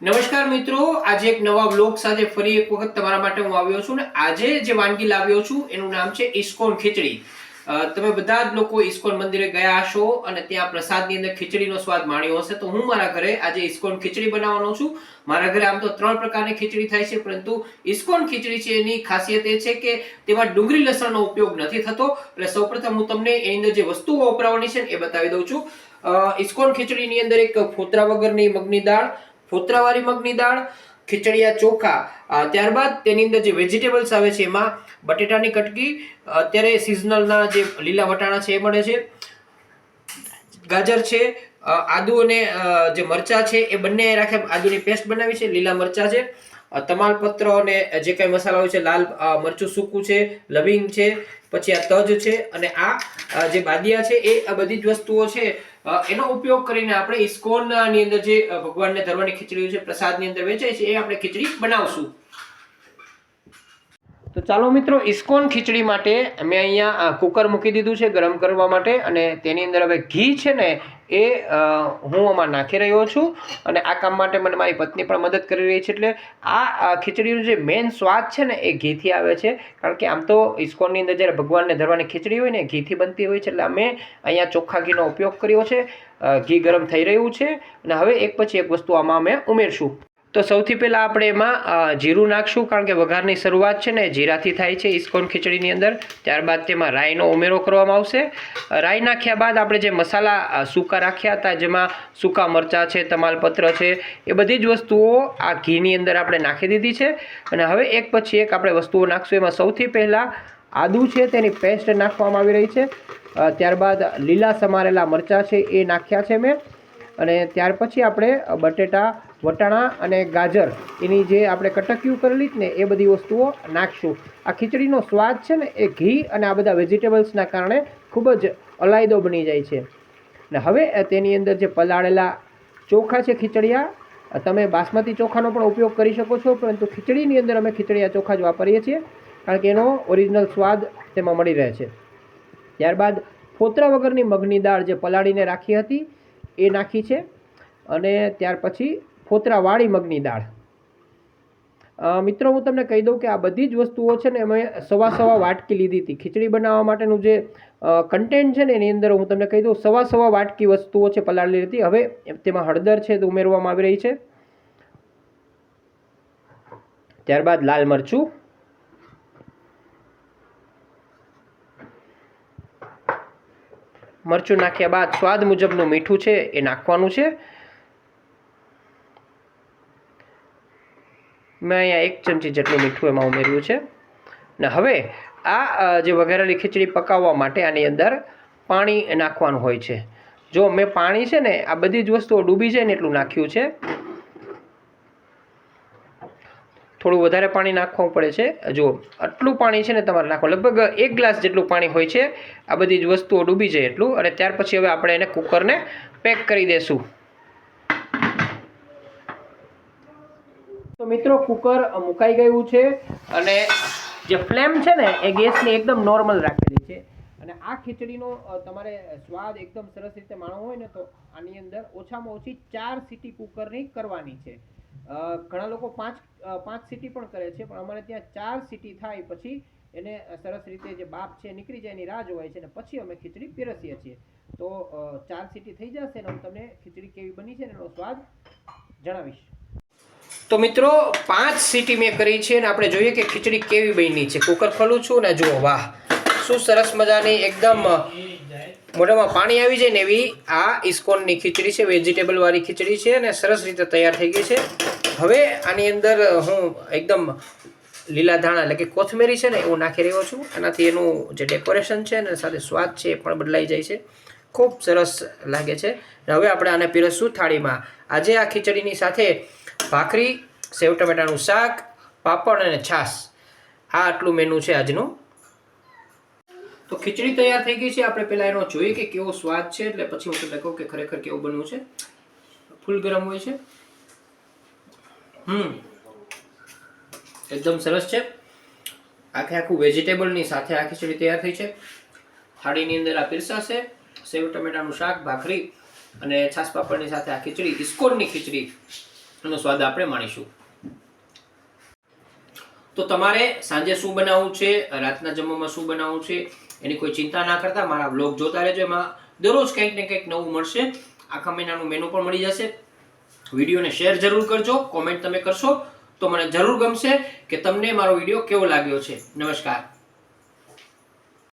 નમસ્કાર મિત્રો, આજે એક નવા બ્લોગ સાથે ફરી એક વખત તમારા માટે હું આવ્યો છું ને આજે જે વાનગી લાવ્યો છું, એનું નામ છે ઇસ્કોન ખીચડી. તમે બધા જ લોકો ઇસ્કોન મંદિરે ગયા હશો અને ત્યાં પ્રસાદની અંદર ખીચડીનો સ્વાદ માણ્યો હશે. તો હું મારા ઘરે આજે ઇસ્કોન ખીચડી બનાવવાનો છું. મારા ઘરે આમ તો ત્રણ પ્રકારની ખીચડી થાય છે, પરંતુ ઇસ્કોન ખીચડી છે એની ખાસિયત એ છે કે તેમાં ડુંગળી લસણનો ઉપયોગ નથી થતો. એટલે સૌપ્રથમ હું તમને એની અંદર જે વસ્તુઓ વપરાવાની છે એ બતાવી દઉં છું. ઇસ્કોન ખીચડીની અંદર એક ફોતરા વગરની મગની દાળ ફોતરાવાળી મગની દાળ, ખીચડિયા ચોખા ત્યારબાદ તેની અંદર જે વેજીટેબલ્સ આવે છે એમાં બટેટાની કટકી, અત્યારે સિઝનલના જે લીલા વટાણા છે એ મળે છે. ગાજર છે આદુ અને જે મરચા છે એ બંને રાખે, આદુની પેસ્ટ બનાવી છે, લીલા મરચા છે. તમાલપત્ર અને જે કઈ મસાલા હોય છે, લાલ મરચું સૂકું છે, લવિંગ છે, પછી આ તજ છે અને આ જે બાદિયા છે એ આ બધી જ વસ્તુઓ છે. એનો ઉપયોગ કરીને આપણે ઇસ્કોનની અંદર જે ભગવાનને ધરવાની ખીચડી છે, પ્રસાદની અંદર વેચાય છે, એ આપણે ખીચડી બનાવશું. તો ચાલો મિત્રો ઇસ્કોન ખીચડી માટે મેં અહીંયા કુકર મૂકી દીધું છે ગરમ કરવા માટે અને તેની અંદર હવે ઘી છે ને એ હું આમાં નાખી રહ્યો છું અને આ કામ માટે મને મારી પત્ની પણ મદદ કરી રહી છે એટલે આ ખીચડીનો જે મેઇન સ્વાદ છે ને એ ઘીથી આવે છે. કારણ કે આમ તો ઇસ્કોનની અંદર જ્યારે ભગવાનને ધરવાની ખીચડી હોય ને ઘીથી બનતી હોય છે એટલે અમે અહીંયા ચોખ્ખા ઘીનો ઉપયોગ કર્યો છે. ઘી ગરમ થઈ રહ્યું છે અને હવે એક પછી એક વસ્તુ આમાં અમે ઉમેરશું. તો સૌથી પહેલાં આપણે એમાં જીરું નાખશું કારણ કે વઘારની શરૂઆત છે ને જીરાથી થાય છે ઇસ્કોન ખીચડીની અંદર. ત્યારબાદ તેમાં રાઈનો ઉમેરો કરવામાં આવશે. રાઈ નાખ્યા બાદ આપણે જે મસાલા સૂકા રાખ્યા હતા, જેમાં સૂકા મરચાં છે, તમાલપત્ર છે, એ બધી જ વસ્તુઓ આ ઘીની અંદર આપણે નાખી દીધી છે. અને હવે એક પછી એક આપણે વસ્તુઓ નાખશું. એમાં સૌથી પહેલાં આદું છે, તેની પેસ્ટ નાખવામાં આવી રહી છે. ત્યારબાદ લીલા સમારેલા મરચાં છે, એ નાખ્યા છે મેં. અને ત્યાર પછી આપણે બટેટા, વટાણા અને ગાજર એની જે આપણે કટકીયું કરેલી જ ને, એ બધી વસ્તુઓ નાખશું. આ ખીચડીનો સ્વાદ છે ને, એ ઘી અને આ બધા વેજીટેબલ્સના કારણે ખૂબ જ અલાયદો બની જાય છે. ને હવે તેની અંદર જે પલાળેલા ચોખા છે ખીચડિયા તમે બાસમતી ચોખાનો પણ ઉપયોગ કરી શકો છો, પરંતુ ખીચડીની અંદર અમે ખીચડિયા ચોખા જ વાપરીએ છીએ, કારણ કે એનો ઓરિજિનલ સ્વાદ તેમાં મળી રહે છે. ત્યારબાદ, ફોતરા વગરની મગની દાળ જે પલાળીને રાખી હતી એ નાખી છે અને ત્યાર પછી ફોતરાવાળી મગની દાળ. મિત્રો, હું તમને કહી દઉં કે આ બધી જ વસ્તુઓ છે ને અમે સવા સવા વાટકી લીધી હતી. ખીચડી બનાવવા માટેનું જે કન્ટેન્ટ છે ને એની અંદર હું તમને કહી દઉં, સવા સવા વાટકી વસ્તુઓ છે પલાળેલી હતી. હવે તેમાં હળદર છે તે ઉમેરવામાં આવી રહી છે. ત્યારબાદ લાલ મરચું મરચું નાખ્યા બાદ સ્વાદ મુજબનું મીઠું છે એ નાખવાનું છે. મેં અહીંયા એક ચમચી જેટલું મીઠું એમાં ઉમેર્યું છે. ને હવે આ જે વઘારેલી ખીચડી પકાવવા માટે આની અંદર પાણી નાખવાનું હોય છે. જો મેં પાણી છે ને આ બધી જ વસ્તુઓ ડૂબી જાય ને એટલું નાખ્યું છે. થોડું વધારે પાણી નાખવું પડે છે. જો આટલું પાણી છે ને તમારે નાખવું, લગભગ એક ગ્લાસ જેટલું પાણી હોય છે. આ બધી જ વસ્તુઓ ડૂબી જાય એટલું, અને ત્યાર પછી હવે આપણે એને કુકરને પેક કરી દેશું. તો મિત્રો, કુકર મુકાઈ ગયું છે, અને જે ફ્લેમ છે ને, એ ગેસની એકદમ નોર્મલ રાખેલી છે. અને આ ખીચડીનો તમારે સ્વાદ એકદમ સરસ રીતે માણવો હોય ને, તો આની અંદર ઓછામાં ઓછી ચાર સીટી કુકરની કરવાની છે. ઘણા લોકો પાંચ પાંચ સિટી પણ કરે છે, પણ અમારે ત્યાં ચાર સિટી થાય પછી એને સરસ રીતે જે બાપ છે નીકળી જાય, એની રાહ જોવાય છે અને પછી અમે ખીચડી પીરસીએ છીએ. તો ચાર સિટી થઈ જશે ને હું તમને ખીચડી કેવી બની છે એનો સ્વાદ જણાવીશ. તો મિત્રો, પાંચ સિટી મેં કરી છે અને આપણે જોઈએ કે ખીચડી કેવી બની છે. કુકર ખોલું છું ને જુઓ, વાહ! શું સરસ મજાની, એકદમ મોઢામાં પાણી આવી જાય ને એવી આ ઇસ્કોનની ખીચડી છે, વેજીટેબલવાળી ખીચડી છે અને સરસ રીતે તૈયાર થઈ ગઈ છે. હવે આની અંદર હું એકદમ લીલા ધાણા એટલે કે કોથમેરી છે ને એવું નાખી રહ્યો છું. એનાથી એનું જે ડેકોરેશન છે ને સાથે સ્વાદ છે એ પણ બદલાઈ જાય છે. ખૂબ સરસ લાગે છે. અને હવે આપણે આને પીરસશું થાળીમાં. આજે આ ખીચડીની સાથે ભાખરી, સેવ ટમેટાનું શાક, પાપડ અને છાશ. આ આટલું મેનુ છે આજનું. તો ખીચડી તૈયાર થઈ ગઈ છે. આપણે પહેલાં એનો જોઈએ કે કેવો સ્વાદ છે. એટલે પછી હું તમને કહું કે ખરેખર કેવું બન્યું છે. ફૂલ ગરમ હોય છે. હમ. એકદમ સરસ છે. આખે આખું વેજીટેબલની સાથે આ ખીચડી તૈયાર થઈ છે. થાળીની અંદર આ પીરસાશે. સેવ, ટમેટાનું શાક, ભાખરી અને છાસ પાપડની સાથે આ ખીચડી, ઇસ્કોનની ખીચડી એનો સ્વાદ આપણે માણીશું. તો તમારે સાંજે શું બનાવવું છે? રાતના જમવામાં શું બનાવવું છે? એની કોઈ ચિંતા ના કરતા, મારા બ્લોગ જોતા રહેજો. એમાં દરરોજ કંઈક ને કંઈક નવું મળશે. આખા મહિનાનું મેનુ પણ મળી જશે. વિડીયોને શેર જરૂર કરજો કોમેન્ટ તમે કરશો તો મને જરૂર ગમશે કે તમને મારો વીડિયો કેવો લાગ્યો છે. નમસ્કાર.